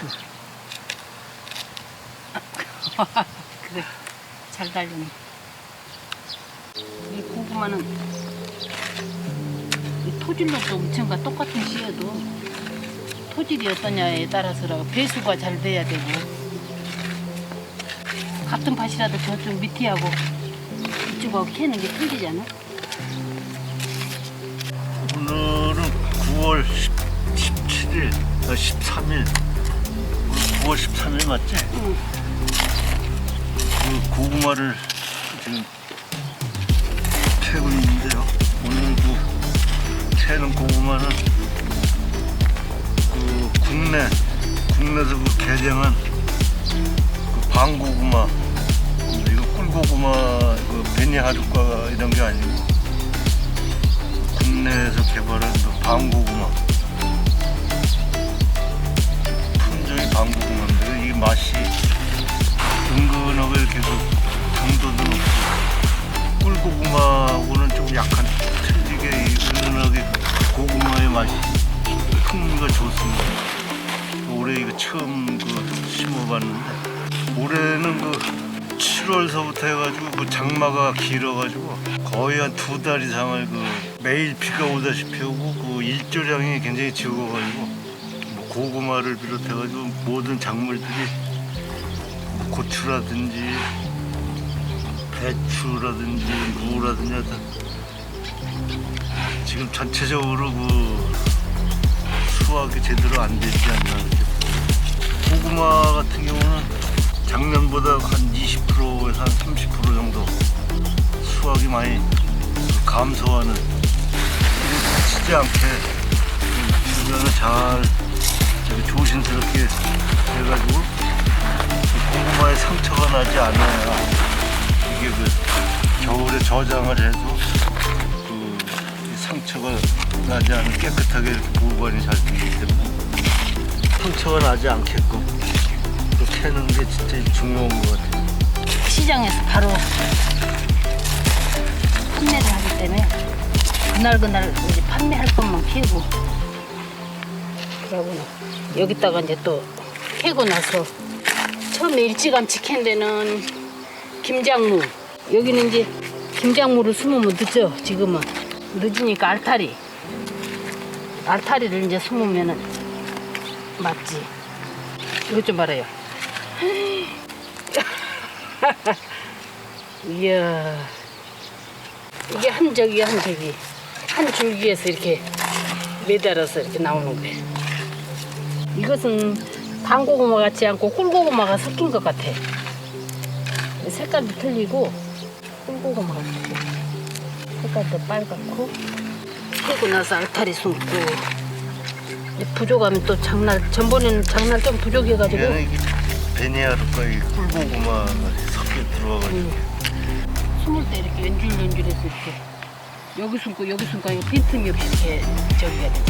그래 잘 달리네 이 고구마는 이 토질로도 엄청과 똑같은 씨여도 토질이 어떠냐에 따라서라고 배수가 잘 돼야 되고 같은 밭이라도 저쪽 밑에하고 이쪽하고 캐는 게 틀리잖아 오늘은 9월 17일, 13일. 9월 13일 맞지? 응. 그 고구마를 지금 캐고 있는데요. 오늘도 캐는 고구마는 그 국내, 국내에서 그 개량한 그 방고구마. 이거 꿀고구마, 그 베니 하루과 이런 게 아니고 국내에서 개발한 그 방고구마. 맛이 은근하게 그 당도도 높고 꿀고구마하고는 좀 약간 틀리게 이 은은하게 고구마의 맛이 풍미가 좋습니다. 올해 이거 처음 그 심어봤는데 올해는 그 7월서부터 해가지고 그 장마가 길어가지고 거의 한 두 달 이상을 그 매일 비가 오다시피 오고 그 일조량이 굉장히 적어가지고 뭐 고구마를 비롯해가지고 모든 작물들이 뭐 고추라든지 배추라든지 무라든지 하여튼 지금 전체적으로 그 수확이 제대로 안 되지 않나 이렇게. 고구마 같은 경우는 작년보다 한 20%에서 한 30% 정도 수확이 많이 감소하는 다치지 않게 그 주변을 잘 저기 조심스럽게 해가지고 그 고구마에 상처가 나지 않아야 이게 그 겨울에 저장을 해도 그이 상처가 나지 않은 깨끗하게 이렇게 보관이 잘 되기 때문에 상처가 나지 않게끔 그 캐는 게 진짜 중요한 것 같아요. 시장에서 바로 판매를 하기 때문에 그날 그날 이제 판매할 것만 캐고 그러고 여기다가 이제 또 캐고 나서 처음에 일찌감치 캔 데는 김장무. 여기는 이제 김장무를 숨으면 늦죠 지금은. 늦으니까 알타리. 알타리를 이제 숨으면은 맞지. 이것 좀 봐라요. 이야. 이게 한 저기 한 저기 한 줄기에서 이렇게 매달아서 이렇게 나오는 거예요. 이것은 방고구마 같지 않고 꿀고구마가 섞인 것 같아. 색깔도 틀리고 꿀고구마 같아. 색깔도 빨갛고 캐고 나서 알타리 숨고 부족하면 또 장날 전번에는 장날 좀 부족해가지고 이게 베니아르과 이 꿀고구마가 섞여 들어와가지고 숨을 때 이렇게 연줄 연줄해서 이렇게 여기 숨고 여기 숨고 빈틈이 없이 이렇게 저기 해야 돼.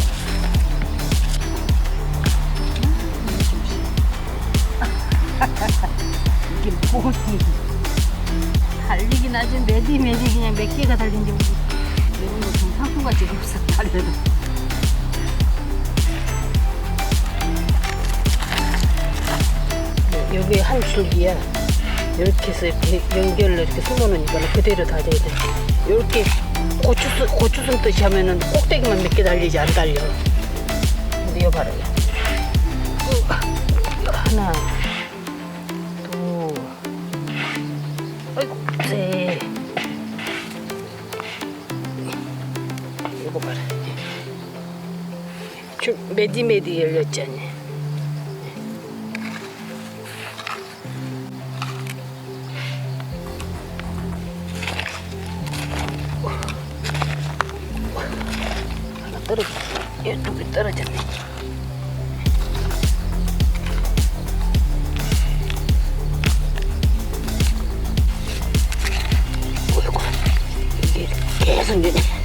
이게 뭐지? 달리긴 하지 매디 매디 그냥 몇 개가 달린지. 이런 거좀 상품같이 없어 달려도. 네, 여기 한 줄기야. 이렇게 해서 이렇게 연결로 이렇게 숨어놓으니까 그대로 다져야 돼. 이렇게 고추, 고추 숨듯이 하면은 꼭대기만 몇 개 달리지 안 달려. 근데 이거 봐라. 줄 매디매디 열렸잖니. 하나 떨어졌어. 이쪽에 떨어졌네. 어이구, 이게 계속 이제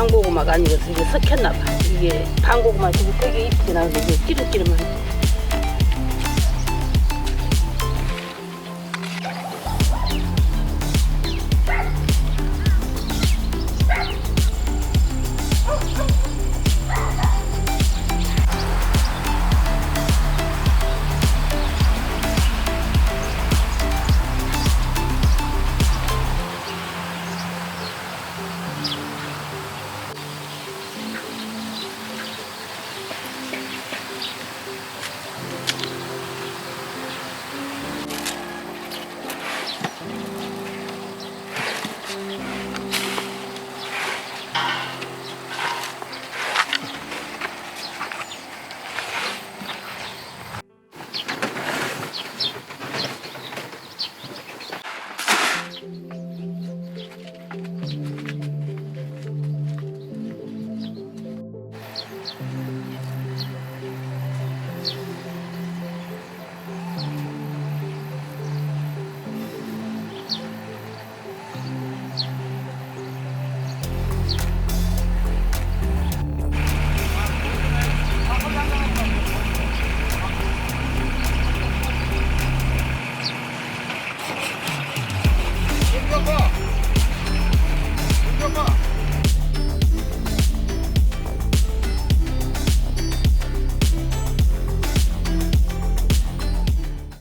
방고구마가 아니고 이게 섞였나 봐. 이게 방고구마 되게 되게 이쁘게 나오는데 이게 끼룩끼룩한